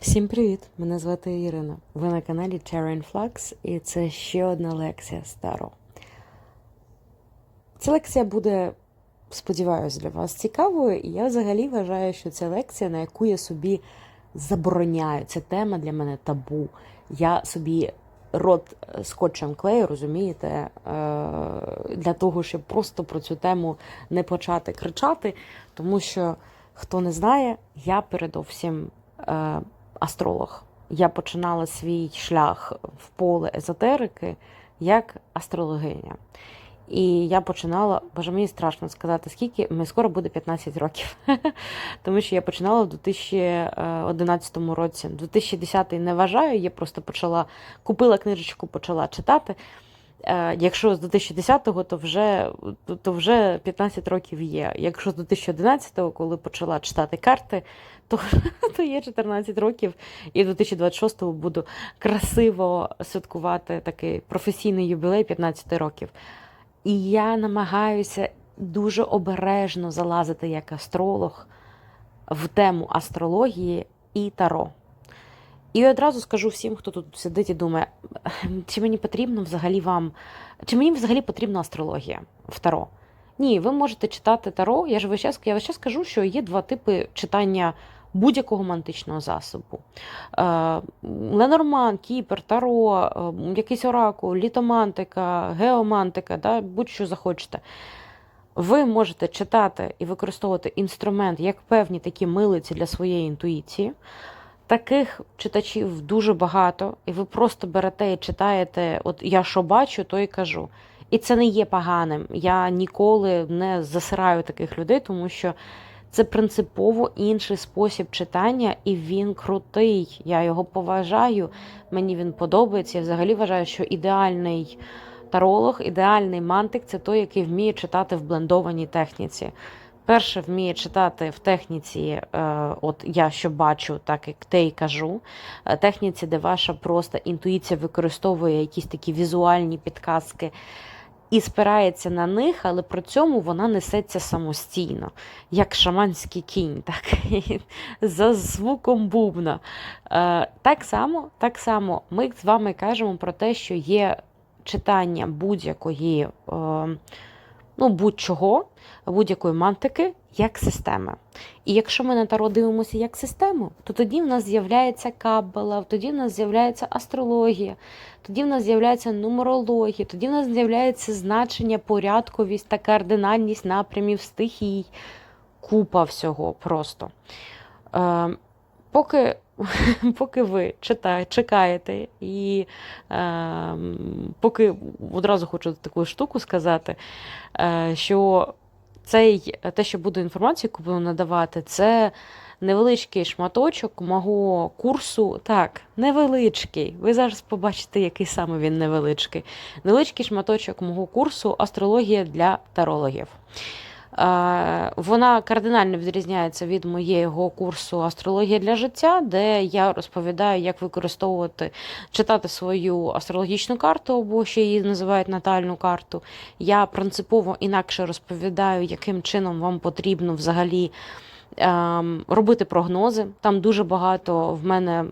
Всім привіт! Мене звати Ірина. Ви на каналі Terra Flux і це ще одна лекція Старо. Ця лекція буде, сподіваюся, для вас цікавою, і я взагалі вважаю, що це лекція, на яку я собі забороняю. Ця тема для мене табу. Я собі рот скотчем клею, розумієте, е, для того, щоб просто про цю тему не почати кричати, тому що. Хто не знає, я передовсім е, астролог. Я починала свій шлях в поле езотерики як астрологиня. І я починала, боже, мені страшно сказати, скільки, мені скоро буде 15 років. Тому що я починала в 2011 році. 2010 не вважаю, я просто почала, купила книжечку, почала читати. Е, Якщо з 2010-го, то вже то вже 15 років є. Якщо з 2011-го, коли почала читати карти, то, то є 14 років, і в 2026-му буду красиво святкувати такий професійний юбілей 15 років. І я намагаюся дуже обережно залазити як астролог в тему астрології і таро. І одразу скажу всім, хто тут сидить і думає, чи мені потрібно взагалі вам, чи мені взагалі потрібна астрологія в Таро? Ні, ви можете читати Таро. Я ж весь час, я весь час кажу, що є два типи читання будь-якого мантичного засобу. Е, Ленорман, Кіпер, Таро, е, якийсь оракул, літомантика, геомантика, да, будь-що захочете. Ви можете читати і використовувати інструмент як певні такі милиці для своєї інтуїції. Таких читачів дуже багато, і ви просто берете і читаєте, от я що бачу, то і кажу. І це не є поганим. Я ніколи не засираю таких людей, тому що це принципово інший спосіб читання, і він крутий. Я його поважаю, мені він подобається. Я взагалі вважаю, що ідеальний таролог, ідеальний мантик це той, який вміє читати в блендованій техніці. Перше вміє читати в техніці, е, от я що бачу, так як те й кажу. Е, техніці, де ваша просто інтуїція використовує якісь такі візуальні підказки і спирається на них, але при цьому вона несеться самостійно, як шаманський кінь, так, за звуком бубна. Е, Так само, так само ми з вами кажемо про те, що є читання будь-якої. Ну, будь-чого, будь-якої мантики як системи. І якщо ми на таро дивимося як систему, то тоді в нас з'являється каббала, тоді в нас з'являється астрологія, тоді в нас з'являється нумерологія, тоді в нас з'являється значення, порядковість та кардинальність напрямів стихій, купа всього просто. Поки поки ви читаєте, чекаєте, і е, поки одразу хочу таку штуку сказати, е, що цей, те, що буду інформацію, яку буду надавати, це невеличкий шматочок мого курсу. Так, невеличкий. Ви зараз побачите, який саме він невеличкий. Невеличкий шматочок мого курсу Астрологія для тарологів. Вона кардинально відрізняється від моєго курсу Астрологія для життя, де я розповідаю, як використовувати, читати свою астрологічну карту, або ще її називають натальну карту. Я принципово інакше розповідаю, яким чином вам потрібно взагалі ем, робити прогнози. Там дуже багато в мене.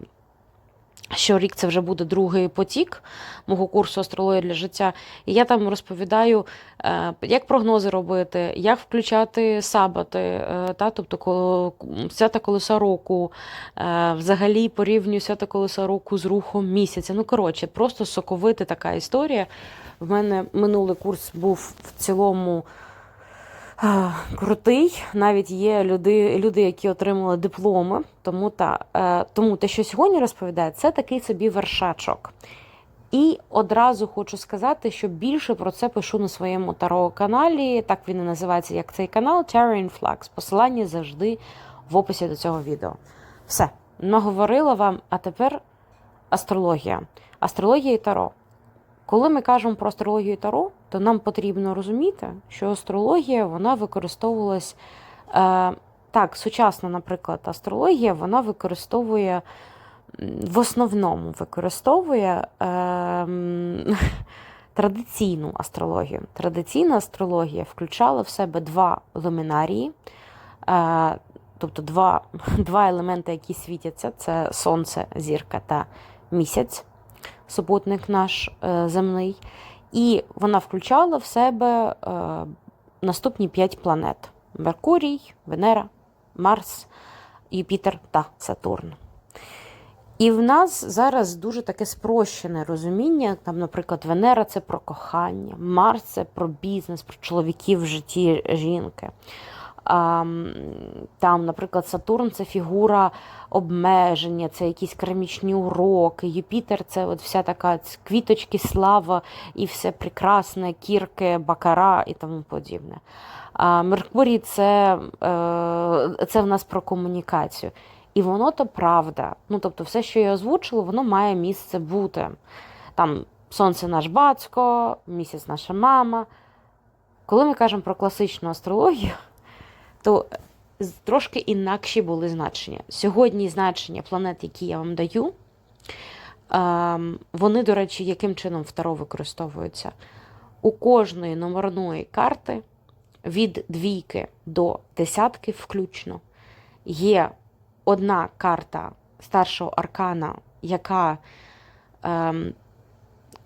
Щорік це вже буде другий потік мого курсу астрологія для життя. І я там розповідаю, е, як прогнози робити, як включати сабати, е, та, тобто свята колеса року, е, взагалі порівнюю свята колеса року з рухом місяця. Ну, коротше, просто соковити така історія. В мене минулий курс був в цілому. Крутий, навіть є люди, люди, які отримали дипломи. Тому та, е, тому те, що сьогодні розповідає, це такий собі вершачок. І одразу хочу сказати, що більше про це пишу на своєму таро каналі. Так він і називається як цей канал Terra Flux. Посилання завжди в описі до цього відео. Все, наговорила вам, а тепер астрологія. Астрологія і таро. Коли ми кажемо про астрологію таро, то нам потрібно розуміти, що астрологія вона використовувалась е, так, сучасна, наприклад, астрологія вона використовує в основному використовує е, традиційну астрологію. Традиційна астрологія включала в себе два лумінарії. Е, тобто два, два елементи, які світяться: це сонце, зірка та місяць, супутник наш е, земний. І вона включала в себе е, наступні п'ять планет: Меркурій, Венера, Марс, Юпітер та Сатурн. І в нас зараз дуже таке спрощене розуміння. Там, наприклад, Венера це про кохання, Марс це про бізнес, про чоловіків в житті жінки. Там, наприклад, Сатурн це фігура обмеження, це якісь керамічні уроки. Юпітер це от вся така квіточки, слава і все прекрасне, кірки, бакара і тому подібне. А Меркурій це, е, це в нас про комунікацію. І воно то правда. Ну, тобто, все, що я озвучила, воно має місце бути. Там сонце наш батько, місяць наша мама. Коли ми кажемо про класичну астрологію, то трошки інакші були значення. Сьогодні значення планет, які я вам даю, ем, вони, до речі, яким чином в Таро використовуються? У кожної номерної карти від двійки до десятки включно є одна карта старшого аркана, яка ем,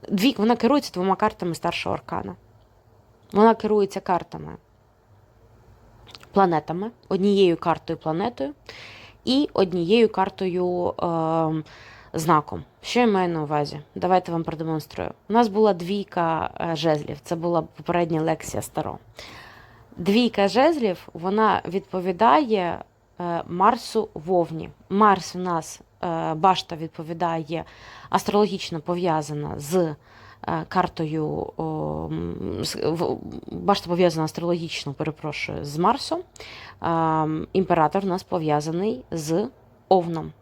дві, вона керується двома картами старшого аркана. Вона керується картами планетами, однією картою планетою і однією картою ем, знаком. Що я маю на увазі? Давайте вам продемонструю. У нас була двійка е, жезлів, це була попередня лекція старо. Двійка жезлів вона відповідає е, Марсу Вовні. Марс у нас е, башта відповідає астрологічно пов'язана з е, картою. о, м, Башта пов'язана астрологічно, перепрошую, з Марсом. Імператор у нас пов'язаний з Овном.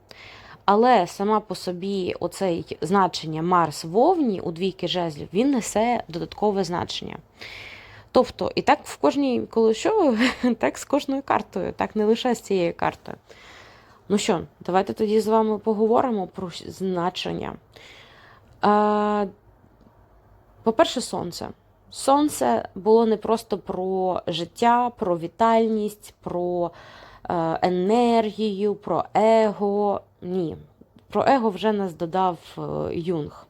Але сама по собі оцей значення Марс Вовні у двійки жезлів він несе додаткове значення. Тобто, і так в кожній, коли що, так з кожною картою, так не лише з цією картою. Ну що, давайте тоді з вами поговоримо про значення. По-перше, сонце. Сонце було не просто про життя, про вітальність, про е, енергію, про его. Ні. Про его вже нас додав е, Юнг.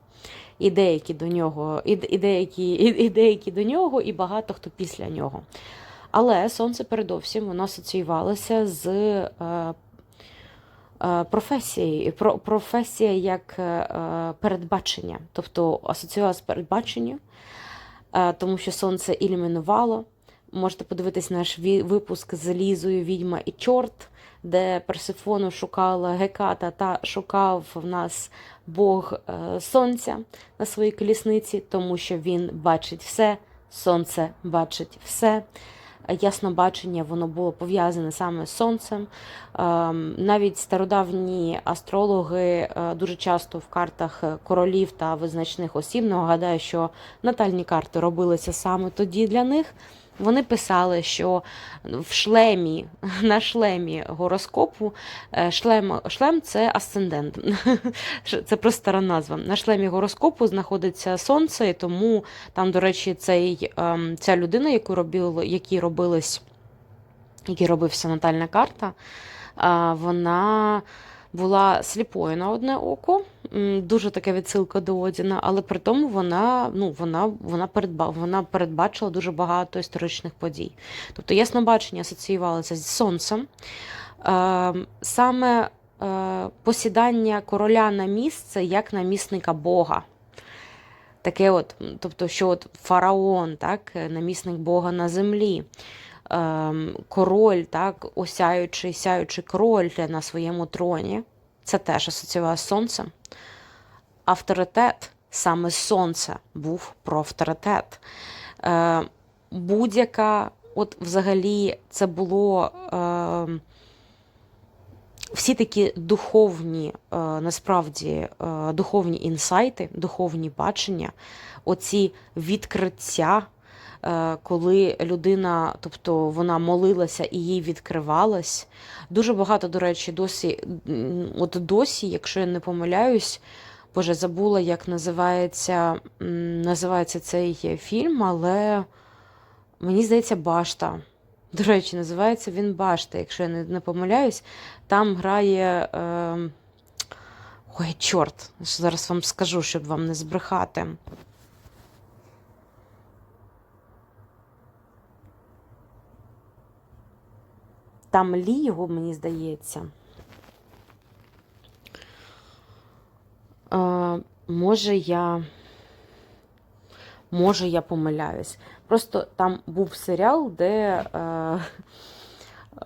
І деякі до нього, і, і, деякі, і, і деякі до нього, і багато хто після нього. Але сонце передовсім воно асоціювалося з е, професією. Про, професія як е, е, передбачення, тобто асоціювалася з передбаченням, тому що сонце ілюмінувало. Можете подивитись наш випуск з Лізою Відьма і Чорт, де Персифону шукала Геката та шукав в нас Бог сонця на своїй колісниці, тому що він бачить все, сонце бачить все. Яснобачення воно було пов'язане саме з сонцем. Ем, Навіть стародавні астрологи е, дуже часто в картах королів та визначних осіб, нагадаю, що натальні карти робилися саме тоді для них. Вони писали, що в шлемі, на шлемі гороскопу, е, шлем, шлем це асцендент. Це просто стара назва. На шлемі гороскопу знаходиться сонце, і тому там, до речі, цей, ем, ця людина, яку робили, які робились, який робився натальна карта, вона була сліпою на одне око, дуже таке відсилка до Одіна, але при тому вона, ну, вона, вона, передба, вона передбачила дуже багато історичних подій. Тобто яснобачення асоціювалося з сонцем. Е, Саме е, посідання короля на місце як намісника Бога. Таке от, тобто, що от фараон, так, е, намісник Бога на землі, ем, король, так, осяючий, сяючий король на своєму троні, це теж асоціювалося з сонцем. Авторитет, саме сонце був про авторитет. Е, будь-яка, от взагалі, це було. Е, всі такі духовні, е, насправді, е, духовні інсайти, духовні бачення, оці відкриття, коли людина, тобто вона молилася і їй відкривалась. Дуже багато, до речі, досі, от досі, якщо я не помиляюсь, Боже, забула, як називається, називається цей фільм, але мені здається, Башта. До речі, називається він Башта, якщо я не, не помиляюсь. Там грає. Е... Ой, чорт, зараз вам скажу, щоб вам не збрехати. Там Лі його, мені здається. Е, може, я. Може, я помиляюсь. Просто там був серіал, де е,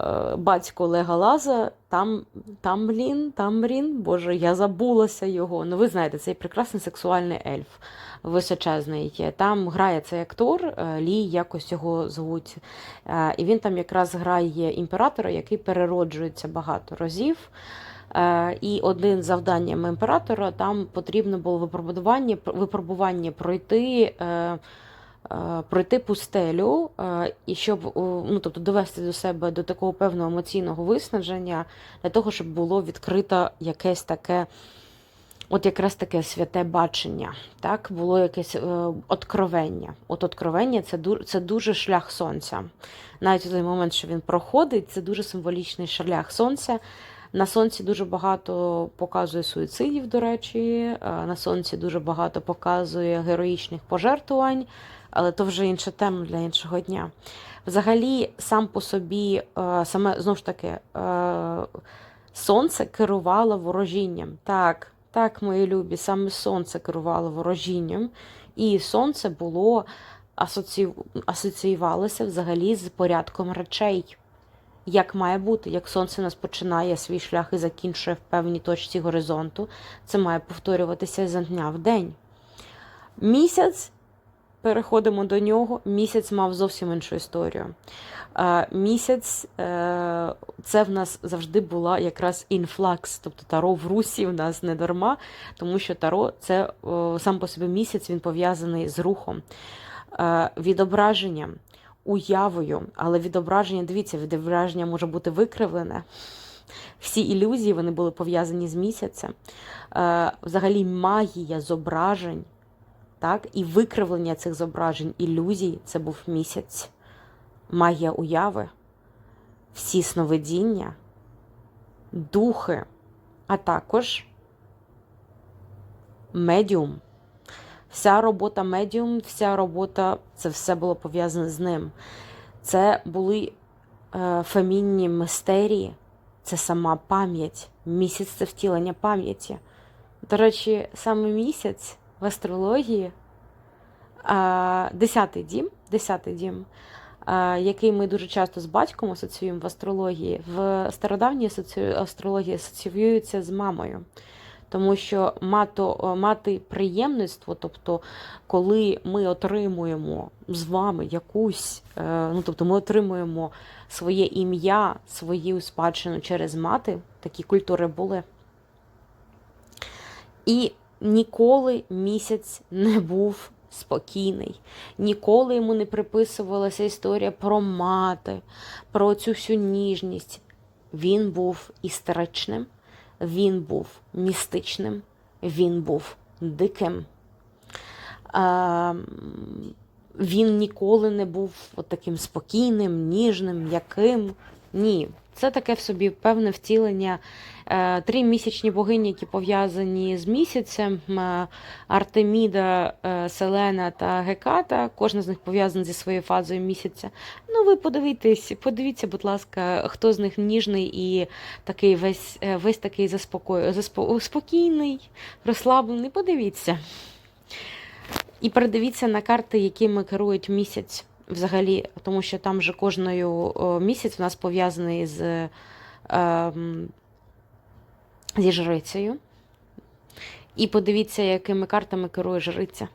е, батько Олега Лаза, там, там, блін, там, блін, боже, я забулася його. Ну, ви знаєте, цей прекрасний сексуальний ельф височезний. Там грає цей актор, е, Лі, якось його звуть. Е, і він там якраз грає імператора, який перероджується багато разів. Е, І один завданням імператора там потрібно було випробування випробування пройти. Пройти пустелю, і щоб ну, тобто довести до себе до такого певного емоційного виснаження, для того, щоб було відкрито якесь таке, от якраз таке святе бачення. Так, було якесь е, откровення. От откровення це це дуже шлях сонця. Навіть у той момент, що він проходить, це дуже символічний шлях сонця. На сонці дуже багато показує суїцидів, до речі, е, на сонці дуже багато показує героїчних пожертвувань, але то вже інша тема для іншого дня. Взагалі, сам по собі, е, саме знову ж таки, е, сонце керувало ворожінням. Так, так, мої любі, саме сонце керувало ворожінням, і сонце було асоці... асоціювалося взагалі з порядком речей як має бути, як сонце нас починає свій шлях і закінчує в певній точці горизонту, це має повторюватися з дня в день. Місяць, переходимо до нього, місяць мав зовсім іншу історію. Місяць е, це в нас завжди була якраз інфлакс, тобто таро в русі в нас не дарма, тому що таро це сам по собі місяць, він пов'язаний з рухом, відображенням уявою, але відображення, дивіться, відображення може бути викривлене. Всі ілюзії вони були пов'язані з місяцем. Взагалі, магія зображень, так, і викривлення цих зображень, ілюзій це був місяць, магія уяви, всі сновидіння, духи, а також медіум. Вся робота медіум, вся робота це все було пов'язане з ним. Це були е, фемінні мистерії, це сама пам'ять. Місяць це втілення пам'яті. До речі, саме місяць в астрології, десятий дім, десятий дім, який ми дуже часто з батьком асоціюємо в астрології, в стародавній астрології асоціюється з мамою. Тому що мато, мати приємництво, тобто, коли ми отримуємо з вами якусь, е, ну тобто ми отримуємо своє ім'я, свою спадщину через мати, такі культури були. І ніколи місяць не був спокійний, ніколи йому не приписувалася історія про мати, про цю всю ніжність. Він був істеричним. Він був містичним, він був диким. Він ніколи не був таким спокійним, ніжним, м'яким. Ні, це таке в собі певне втілення. Е, три місячні богині, які пов'язані з місяцем: е, Артеміда, е, Селена та Геката. Кожна з них пов'язана зі своєю фазою місяця. Ну, ви подивіться, подивіться, будь ласка, хто з них ніжний і такий весь весь такий заспокою, заспо, спокійний, розслаблений. Подивіться. І передивіться на карти, якими керують місяць взагалі, тому що там же кожною місяць у нас пов'язаний з е, зі жрицею. І подивіться, якими картами керує жриця.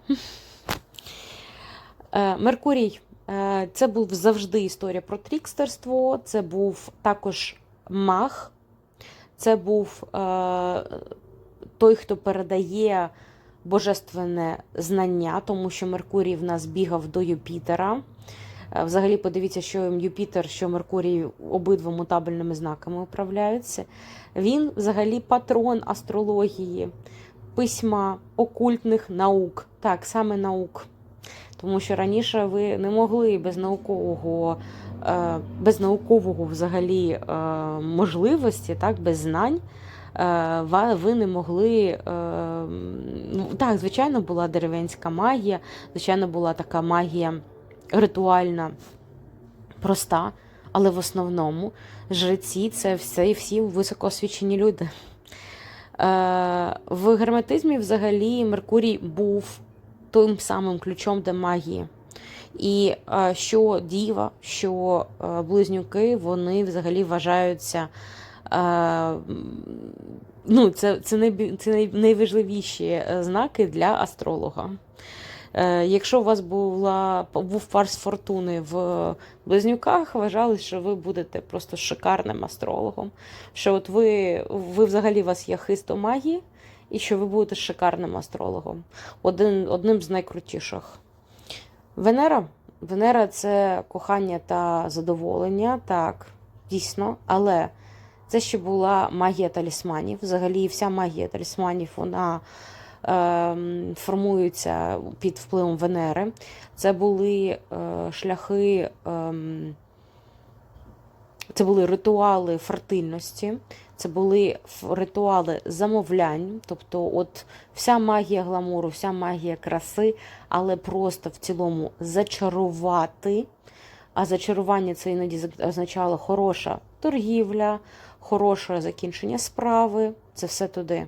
Е, Меркурій е, це був завжди історія про трікстерство, це був також маг, це був е, той, хто передає божественне знання, тому що Меркурій в нас бігав до Юпітера. Е, взагалі, подивіться, що Юпітер, що Меркурій обидва мутабельними знаками управляються. Він взагалі патрон астрології, письма, окультних наук. Так, саме наук. Тому що раніше ви не могли без наукового е, без наукового взагалі е, можливості, так, без знань. Е, Ви не могли. е, Ну, так, звичайно, була деревенська магія, звичайно, була така магія ритуальна, проста, але в основному жреці це все, всі високоосвічені люди. Е, В герметизмі взагалі Меркурій був тим самим ключом до магії. І що діва, що близнюки, вони взагалі вважаються. Е, Ну, це, це, найбі- це най- найважливіші е, знаки для астролога. Е, Якщо у вас була, був фарс фортуни в близнюках, вважали, що ви будете просто шикарним астрологом. Що от ви, ви взагалі у вас є хист до магії, і що ви будете шикарним астрологом. Один, одним з найкрутіших. Венера. Венера це кохання та задоволення, так, дійсно, але це ще була магія талісманів. Взагалі, вся магія талісманів вона ем, формується під впливом Венери. Це були е, шляхи, ем, це були ритуали фертильності, це були ритуали замовлянь, тобто, от вся магія гламуру, вся магія краси, але просто в цілому зачарувати. А зачарування це іноді означало хороша торгівля, хороше закінчення справи. Це все туди.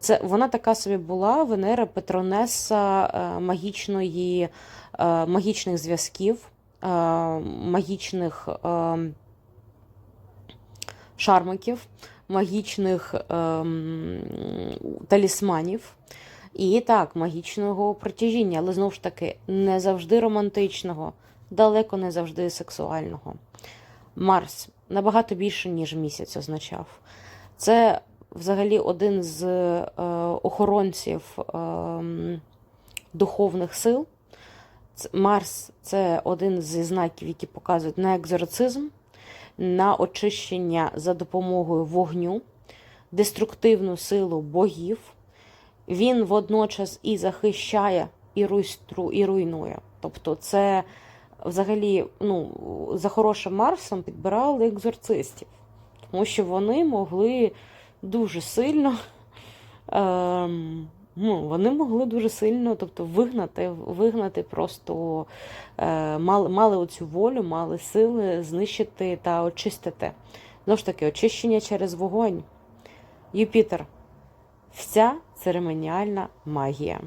Це вона така собі була Венера Петронеса е, магічної, е, магічних зв'язків, е, магічних шармиків, магічних талісманів. І так, магічного притяжіння, але знову ж таки, не завжди романтичного, далеко не завжди сексуального. Марс набагато більше, ніж місяць означав. Це взагалі один з е, охоронців ем, духовних сил. Марс це один зі знаків, які показують на екзорцизм, на очищення за допомогою вогню, деструктивну силу богів. Він водночас і захищає, і, руйстру, і руйнує. Тобто, це взагалі ну, за хорошим Марсом підбирали екзорцистів, тому що вони могли дуже сильно. Ем, ну, вони могли дуже сильно, тобто вигнати, вигнати просто е, мали, мали оцю волю, мали сили знищити та очистити. Знову ж таки, очищення через вогонь. Юпітер. Вся церемоніальна магія.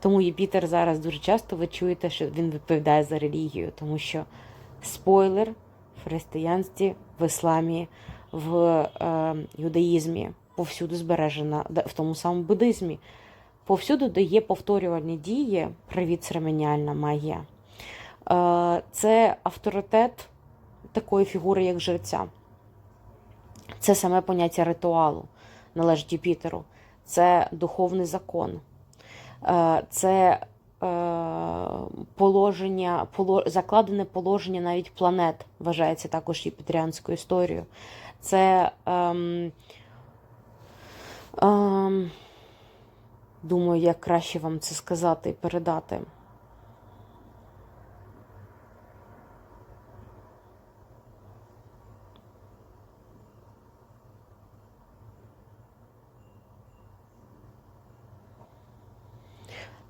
Тому Юпітер зараз дуже часто ви чуєте, що він відповідає за релігію, тому що спойлер в християнстві, в ісламі, в е, юдаїзмі повсюди збережена, в тому самому буддизмі. Повсюди, де є повторювальні дії, привіт, церемоніальна магія. Е, це авторитет такої фігури, як жреця. Це саме поняття ритуалу належить Юпітеру. Це духовний закон. Е, Це е, положення, закладене положення навіть планет вважається також єпітріанською історією. Це ем, ем, думаю, як краще вам це сказати і передати.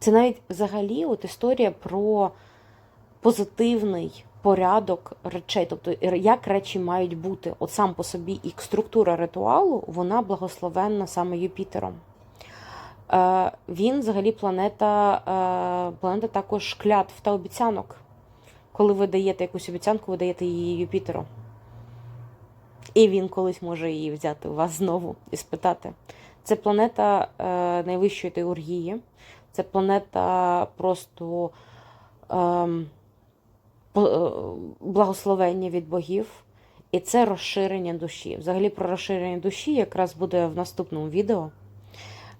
Це навіть взагалі от історія про позитивний порядок речей, тобто як речі мають бути. От сам по собі і структура ритуалу, вона благословенна саме Юпітером. Е, він взагалі планета, е, планета також клятв та обіцянок. Коли ви даєте якусь обіцянку, ви даєте її Юпітеру. І він колись може її взяти у вас знову і спитати. Це планета е, найвищої теургії. Це планета просто ем, е, благословення від богів, і це розширення душі. Взагалі про розширення душі якраз буде в наступному відео.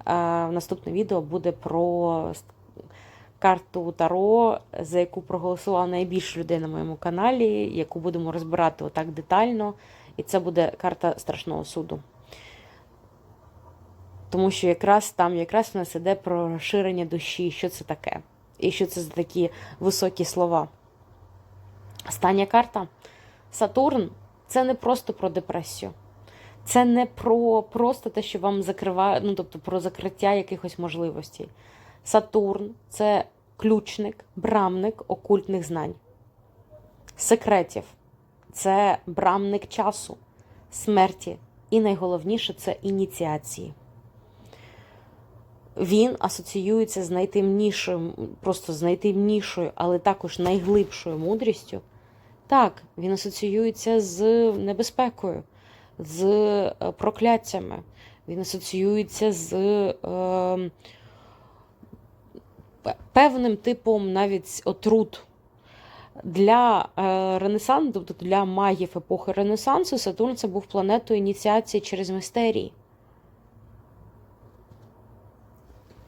Е, наступне відео буде про карту Таро, за яку проголосувало найбільше людей на моєму каналі, яку будемо розбирати отак детально. І це буде карта страшного суду. Тому що якраз там якраз в нас іде про розширення душі, що це таке, і що це за такі високі слова. Остання карта. Сатурн це не просто про депресію. Це не про просто те, що вам закриває, ну тобто про закриття якихось можливостей. Сатурн це ключник, брамник окультних знань, секретів, це брамник часу, смерті. І найголовніше це ініціації. Він асоціюється з найтемнішою, просто з найтемнішою, але також найглибшою мудрістю. Так, він асоціюється з небезпекою, з е, прокляттями, він асоціюється з е, певним типом навіть отрут. Для е, Ренесансу, тобто для магів епохи Ренесансу, Сатурн це був планетою ініціації через мистерії.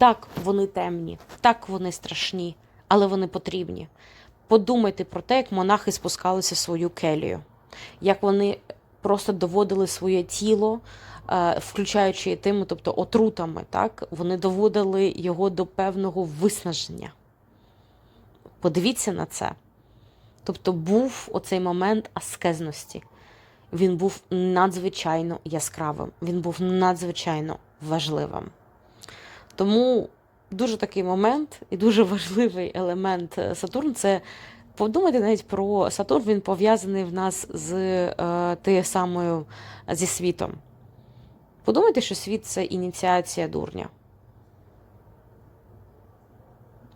Так, вони темні, так вони страшні, але вони потрібні. Подумайте про те, як монахи спускалися в свою келію, як вони просто доводили своє тіло, е, включаючи тими, тобто отрутами, так? вони доводили його до певного виснаження. Подивіться на це. Тобто був оцей момент аскезності. Він був надзвичайно яскравим, він був надзвичайно важливим. Тому дуже такий момент і дуже важливий елемент Сатурн це подумайте навіть про Сатурн, він пов'язаний в нас з е, самою зі світом. Подумайте, що світ це ініціація дурня.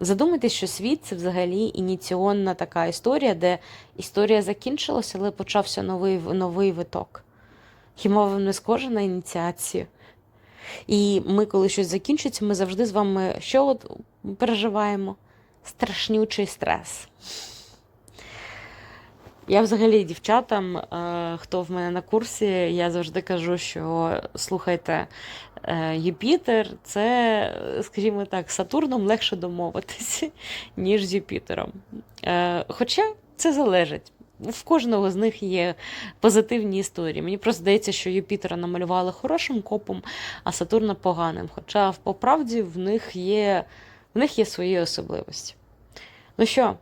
Задумайтесь, що світ це взагалі ініційна така історія, де історія закінчилася, але почався новий новий виток. Хіба вам не схоже на ініціацію? І ми, коли щось закінчиться, ми завжди з вами що от переживаємо? Страшнючий стрес. Я взагалі дівчатам, е, хто в мене на курсі, я завжди кажу, що слухайте, е, Юпітер це, скажімо так, Сатурном легше домовитися, ніж з Юпітером. Е, хоча це залежить. В кожного з них є позитивні історії. Мені просто здається, що Юпітера намалювали хорошим копом, а Сатурна поганим. Хоча по правді в них є в них є свої особливості. Ну що,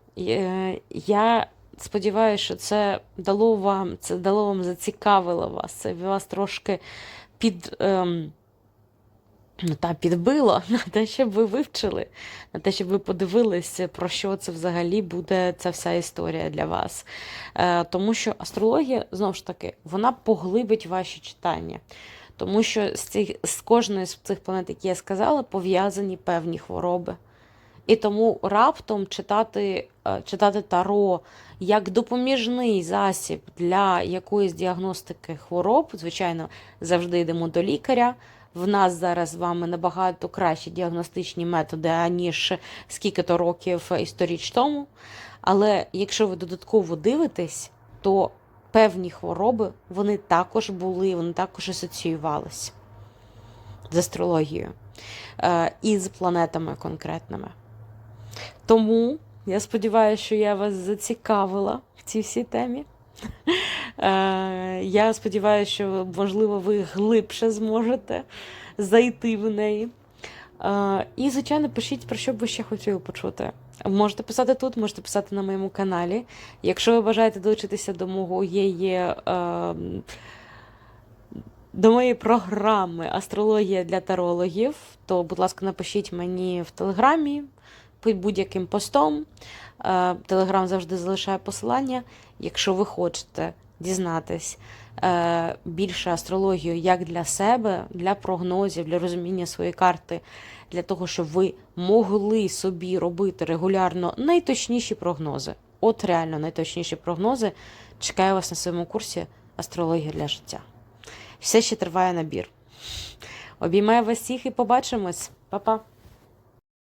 я сподіваюся, що це дало вам, це дало вам зацікавило вас, це вас трошки під. Ем, та підбило на те, щоб ви вивчили, на те, щоб ви подивилися, про що це взагалі буде ця вся історія для вас. Е, Тому що астрологія, знову ж таки, вона поглибить ваші читання. Тому що з цих, з кожної з цих планет, які я сказала, пов'язані певні хвороби. І тому раптом читати е, читати таро як допоміжний засіб для якоїсь діагностики хвороб, звичайно, завжди йдемо до лікаря. В нас зараз з вами набагато кращі діагностичні методи, аніж скільки-то років історіч тому. Але якщо ви додатково дивитесь, то певні хвороби вони також були, вони також асоціювалися з астрологією е, і з планетами конкретними. Тому я сподіваюся, що я вас зацікавила в цій всій темі. Е, я сподіваюся, що, можливо, ви глибше зможете зайти в неї. Е, і, звичайно, пишіть, про що б ви ще хотіли почути. Можете писати тут, можете писати на моєму каналі. Якщо ви бажаєте долучитися до мого є, є е, до моєї програми Астрологія для тарологів, то, будь ласка, напишіть мені в телеграмі під будь-яким постом. Телеграм завжди залишає посилання. Якщо ви хочете дізнатись е, більше астрологію як для себе, для прогнозів, для розуміння своєї карти, для того, щоб ви могли собі робити регулярно найточніші прогнози. От реально найточніші прогнози. Чекаю вас на своєму курсі Астрологія для життя. Все ще триває набір. Обіймаю вас всіх і побачимось. Па-па!